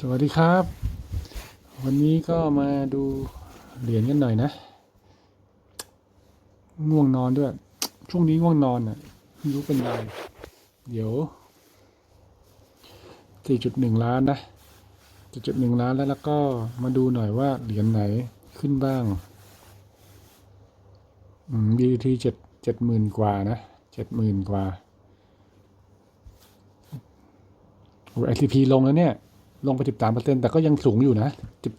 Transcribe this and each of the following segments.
สวัสดีครับ วันนี้ก็มาดูเหรียญกันหน่อยนะ ง่วงนอนด้วย ช่วงนี้ง่วงนอนอะไม่รู้เป็นไรเดี๋ยว 4.1 ล้านนะ 4.1 ล้านแล้วแล้วก็มาดูหน่อยว่าเหรียญไหนขึ้นบ้างอืม BTT เจ็ดเจ็ดหมื่นกว่านะเจ็ดหมื่นกว่าโอ้ ICP ลงแล้วเนี่ย ลงไป 13เปอร์เซ็นแต่ก็ยังสูงอยู่นะ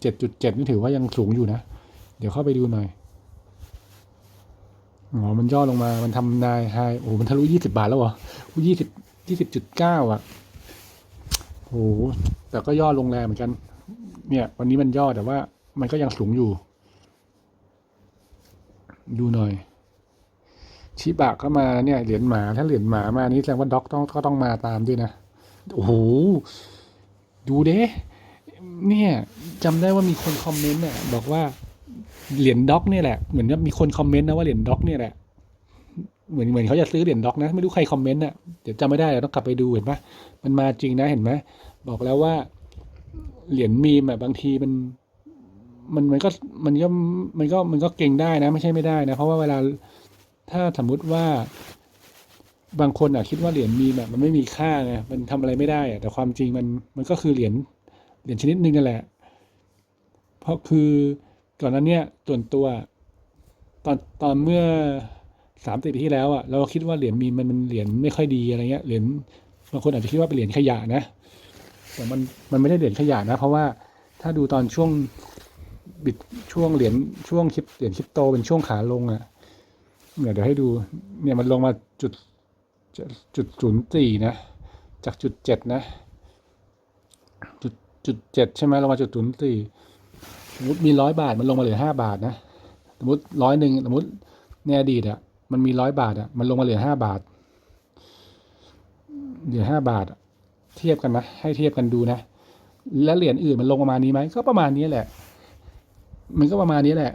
17.7 นี่ถือว่ายังสูงอยู่นะ เดี๋ยวเข้าไปดูหน่อย อ๋อ มันย่อลงมา มันทำนายไฮโอ้มันทะลุ 20 บาทแล้วเหรอยี่สิบยี่สิบจุดเก้าอะโอ้แต่ก็ย่อลงแรงเหมือนกัน เนี่ย วันนี้มันย่อแต่ว่ามันก็ยังสูงอยู่ ดูหน่อย ชิบะก็มาเนี่ย เหรียญหมา ถ้าเหรียญหมามานี่แสดงว่าด็อกต้องก็ต้องมาตามด้วยนะ โอ้โห ดูเด้เนี่ยจำได้ว่ามีคนคอมเมนต์เนี่ยบอกว่าเหรียญด็อกเนี่ยแหละเหมือนว่ามีคนคอมเมนต์นะว่าเหรียญด็อกเนี่ยแหละเหมือนเหมือนเขาจะซื้อเหรียญด็อกนะ ไม่รู้ใครคอมเมนต์น่ะเดี๋ยวจำไม่ได้เดี๋ยวต้องกลับไปดูเห็นปะมันมาจริงนะเห็นไหมบอกแล้วว่าเหรียญมีมอะบางทีมัน มันมันก็มันก็มันก็มันก็เก่งได้นะ ไม่ใช่ไม่ได้นะ เพราะว่าเวลาถ้าสมมุติว่า บางคนอะคิดว่าเหรียญมีมอะมันไม่มีค่าไงมันทำอะไรไม่ได้อะแต่ความจริงมันมันก็คือเหรียญเหรียญชนิดหนึ่งนั่นแหละ เพราะคือก่อนนั้นเนี่ยส่วนตัว ตอนตอนเมื่อสามสิบปีที่แล้วอะเราคิดว่าเหรียญมีมันมันเหรียญไม่ค่อยดีอะไรเงี้ยเหรียญบางคนอาจจะคิดว่าเป็นเหรียญขยะนะแต่มันมันไม่ได้เหรียญขยะนะ เพราะว่าถ้าดูตอนช่วงบิดช่วงเหรียญช่วงคริปเหรียญคริปโตเป็นช่วงขาลงอะเดี๋ยวให้ดูเนี่ยมันลงมาจุด จุดศูนย์สี่นะ จากจุดเจ็ดนะจุดจุดเจ็ดใช่ไหมลงมาจุดศูนย์สี่สมมติมีร้อยบาทมันลงมาเหลือห้าบาทนะ สมมติร้อยหนึ่งสมมติในอดีตอะมันมีร้อยบาทอะมันลงมาเหลือห้าบาท เหลือห้าบาทเทียบกันนะ ให้เทียบกันดูนะ แล้วเหรียญอื่นมันลงประมาณนี้ไหมก็ประมาณนี้แหละ มันก็ประมาณนี้แหละ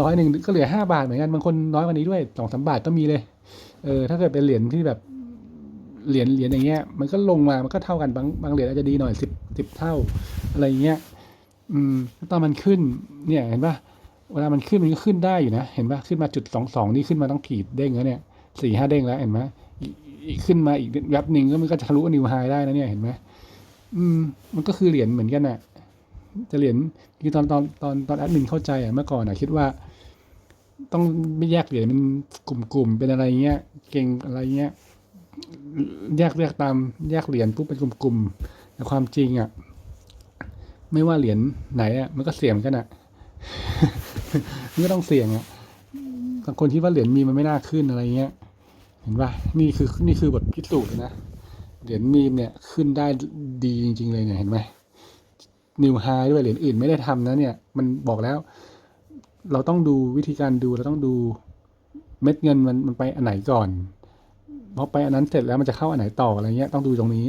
ร้อยหนึ่งก็เหลือห้าบาทเหมือนกันบางคนน้อยกว่านี้ด้วยสองสามบาทก็มีเลย เออถ้าเกิดเป็นเหรียญที่แบบเหรียญเหรียญอย่างเงี้ย มันก็ลงมา มันก็เท่ากันบางบางเหรียญอาจจะดีหน่อยสิบสิบเท่า อะไรเงี้ย อืมตอนมันขึ้น เนี่ยเห็นปะเวลามันขึ้นมันก็ขึ้นได้อยู่นะ เห็นปะขึ้นมาจุดสองสองนี่ขึ้นมาต้องขีดเด้งแล้วเนี่ยสี่ห้าเด้งแล้วเห็นไหมอีกขึ้นมาอีกแวบหนึ่งก็มันก็จะทะลุนิวไฮได้นะเนี่ยเห็นไหมอืม มันก็คือเหรียญเหมือนกันน่ะจะเหรียญคือตอนตอนตอนตอนแอดมินเข้าใจอะเมื่อก่อนอะคิดว่า ต้องไม่แยกเหรียญเป็นกลุ่มๆเป็นอะไรเงี้ย เก่งอะไรเงี้ย แยกแยกตามแยกเหรียญปุ๊บเป็นกลุ่มๆแต่ความจริงอะ ไม่ว่าเหรียญไหนอะ มันก็เสี่ยงกันอะมันก็ต้องเสี่ยงอะบางคนคิดว่าเหรียญมีมันไม่น่าขึ้นอะไรเงี้ย เห็นป่ะนี่คือนี่คือบทพิสูจน์นะเหรียญมีมเนี่ยขึ้นได้ดีจริง ๆ เลยเนี่ยเห็นไหมนิวไฮด้วยเหรียญอื่นไม่ได้ทำนะเนี่ย มันบอกแล้ว เราต้องดูวิธีการดูเราต้องดูเม็ดเงินมันมันไปอันไหนก่อนพอไปอันนั้นเสร็จแล้วมันจะเข้าอันไหนต่ออะไรเงี้ยต้องดูตรงนี้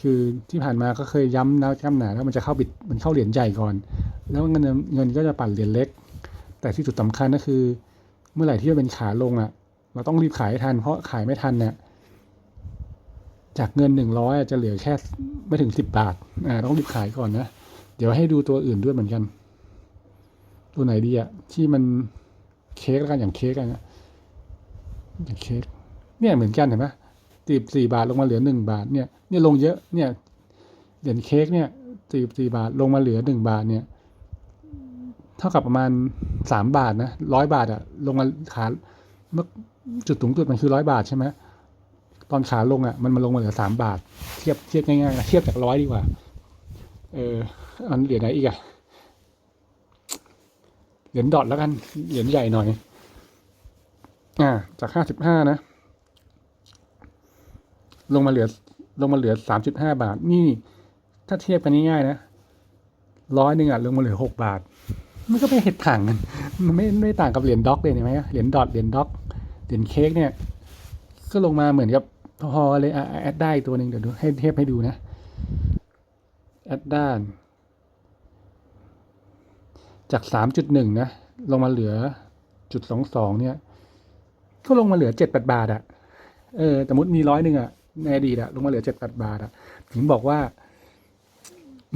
คือที่ผ่านมาก็เคยย้ำนะย้ำหนาแล้วมันจะเข้าบิดมันเข้าเหรียญใหญ่ก่อน แล้วเงินเงินก็จะปั่นเหรียญเล็ก แต่ที่จุดสำคัญก็คือ เมื่อไหร่ที่มันเป็นขาลงอะ เราต้องรีบขายให้ทัน เพราะขายไม่ทันเนี่ยจากเงินหนึ่งร้อยจะเหลือแค่ไม่ถึงสิบบาทอ่าต้องรีบขายก่อนนะเดี๋ยวให้ดูตัวอื่นด้วยเหมือนกัน ตัวไหนดีอะที่มันเค้กแล้วกันอย่างเค้กกันนะอย่างเค้กเนี่ยเหมือนกันเห็นไหมตีบสี่บาทลงมาเหลือหนึ่งบาทเนี่ยเนี่ยลงเยอะเนี่ยเหรียญเค้กเนี่ยตีบสี่บาทลงมาเหลือหนึ่งบาทเนี่ย เท่ากับประมาณสามบาทนะร้อยบาทอะลงมาขาเมื่อจุดสูงสุดมันคือร้อยบาทใช่ไหมตอนขาลงอะมันมาลงมาเหลือสามบาท เทียบเทียบง่ายๆนะเทียบจากร้อยดีกว่า เอออันเหรียญไหนอีกอะ เหรียญดอทแล้วกัน เหรียญใหญ่หน่อย อ่า จากห้าสิบห้านะ ลงมาเหลือ ลงมาเหลือสามจุดห้าบาท นี่ ถ้าเทียบกันง่ายๆนะ ร้อยหนึ่งอะ ลงมาเหลือหกบาท มันก็ไม่เห็นต่างกัน มันไม่ไม่ต่างกับเหรียญด็อกเลยเห็นไหมเหรียญดอท เหรียญด็อก เหรียญเค้กเนี่ย ก็ลงมาเหมือนกับพอเลยอะแอดได้ตัวหนึ่งเดี๋ยวดูให้เทียบให้ดูนะ แอดด้าน จากสามจุดหนึ่งนะ ลงมาเหลือจุดสองสองเนี่ย ก็ลงมาเหลือเจ็ดแปดบาทอะเออสมมติมีร้อยหนึ่งอะในอดีตอะลงมาเหลือเจ็ดแปดบาทอะถึงบอกว่า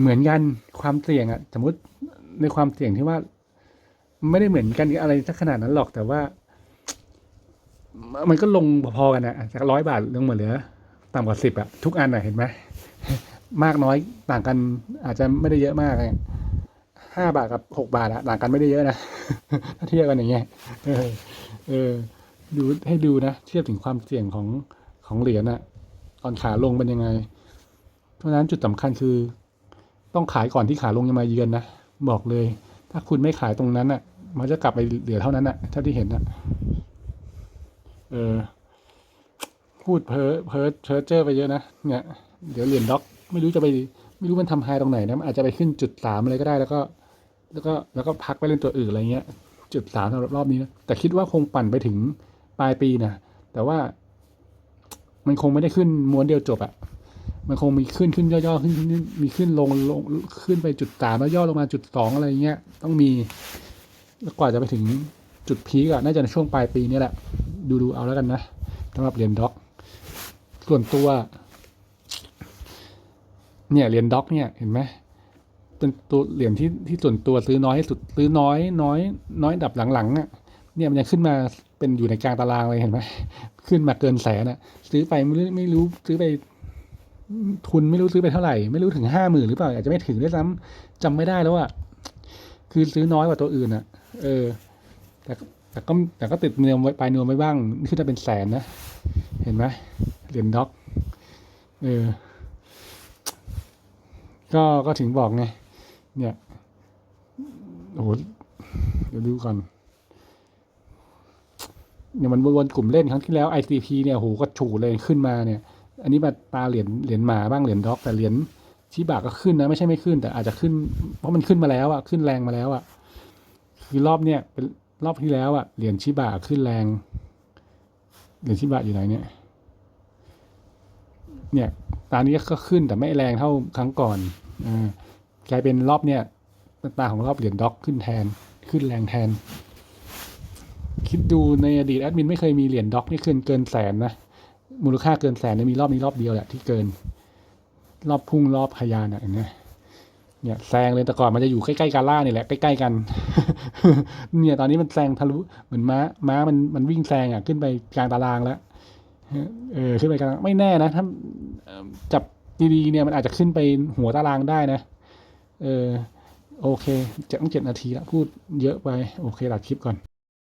เหมือนกันความเสี่ยงอะสมมติในความเสี่ยงที่ว่า ไม่ได้เหมือนกันอะไรสักขนาดนั้นหรอกแต่ว่า มันก็ลงพอๆกันนะจากร้อยบาทลงมาเหลือต่ำกว่าสิบอะทุกอันอะเห็นไหมมากน้อยต่างกันอาจจะไม่ได้เยอะมากอะ ห้าบาทกับหกบาทอะต่างกันไม่ได้เยอะนะถ้าเทียบกันอย่างเงี้ยเออเออ ดูให้ดูนะเทียบถึงความเสี่ยงของของเหรียญอะตอนขาลงเป็นยังไง เพราะนั้นจุดสำคัญคือ ต้องขายก่อนที่ขาลงจะมาเยือนนะบอกเลย ถ้าคุณไม่ขายตรงนั้นอะมันจะกลับไปเหลือเท่านั้นอะเท่าที่เห็นอะเออพูดเพ้อเพ้อเพ้อเจอไปเยอะนะเนี่ยเดี๋ยวเหรียญด็อก ไม่รู้จะไปไม่รู้มันทำไฮตรงไหนนะมันอาจจะไปขึ้นจุดสามอะไรก็ได้แล้วก็ แล้วก็แล้วก็พักไปเล่นตัวอื่นอะไรเงี้ยจุดสามสำหรับรอบนี้นะแต่คิดว่าคงปั่นไปถึงปลายปีนะแต่ว่า มันคงไม่ได้ขึ้นม้วนเดียวจบอะมันคงมีขึ้นขึ้นย่อๆขึ้นขึ้นมีขึ้นลงลงขึ้นไปจุดสามแล้วย่อลงมาจุดสองอะไรเงี้ยต้องมีกว่าจะไปถึงจุดพีกอะน่าจะในช่วงปลายปีนี้แหละ ดูดูเอาแล้วกันนะสำหรับเรียญด็อก ส่วนตัว เนี่ยเรียญด็อกเนี่ยเห็นไหม เป็นตัวเหรียญที่ที่ส่วนตัวซื้อน้อยที่สุดซื้อน้อยน้อยน้อยดับหลังๆอะเนี่ยมันยังขึ้นมาเป็นอยู่ในกลางตารางเลยเห็นไหมขึ้นมาเกินแสนอะ ซื้อไปไม่รู้ไม่รู้ซื้อไปทุนไม่รู้ซื้อไปเท่าไหร่ ไม่รู้ถึงห้าหมื่นหรือเปล่าอาจจะไม่ถึงด้วยซ้ำจำไม่ได้แล้วอะคือซื้อน้อยกว่าตัวอื่นอะ เออ แต่แต่ก็แต่ก็ติดเนื้อไว้ปลายนื้อไว้บ้างขึ้นจะเป็นแสนนะเห็นไหมเหรียญด็อก เออ ก็ก็ถึงบอกไง เนี่ยโอ้โหเดี๋ยวดูก่อนเนี่ยมันวนๆกลุ่มเล่นครั้งที่แล้ว ICP เนี่ยโหก็ฉูดเลยขึ้นมาเนี่ย อันนี้มาตาเหรียญเหรียญหมาบ้างเหรียญด็อก แต่เหรียญชิบะก็ขึ้นนะไม่ใช่ไม่ขึ้น แต่อาจจะขึ้น เพราะมันขึ้นมาแล้วอะขึ้นแรงมาแล้วอะคือรอบเนี่ยเป็นรอบที่แล้วอะเหรียญชิบะขึ้นแรง เหรียญชิบะอยู่ไหนเนี่ย เนี่ยตานี้ก็ขึ้นแต่ไม่แรงเท่าครั้งก่อนอ่า กลายเป็นรอบเนี่ยตาของรอบเหรียญด็อกขึ้นแทนขึ้นแรงแทน คิดดูในอดีตแอดมินไม่เคยมีเหรียญด็อกนี่ขึ้นเกินแสนนะมูลค่าเกินแสนเนี่ยมีรอบนี้รอบเดียวแหละที่เกิน รอบพุ่งรอบพยานอะเนไหมเนี่ยแซงเลยแต่ก่อนมันจะอยู่ใกล้ๆกาล่านี่แหละใกล้ๆกัน เนี่ยตอนนี้มันแซงทะลุเหมือนม้าม้ามันมันวิ่งแซงอะขึ้นไปกลางตารางแล้วเออขึ้นไปกลางไม่แน่นะถ้าจับดีๆเนี่ยมันอาจจะขึ้นไปหัวตารางได้นะ เออโอเคจะต้องเจ็ดนาทีละพูดเยอะไป โอเคตัดคลิปก่อน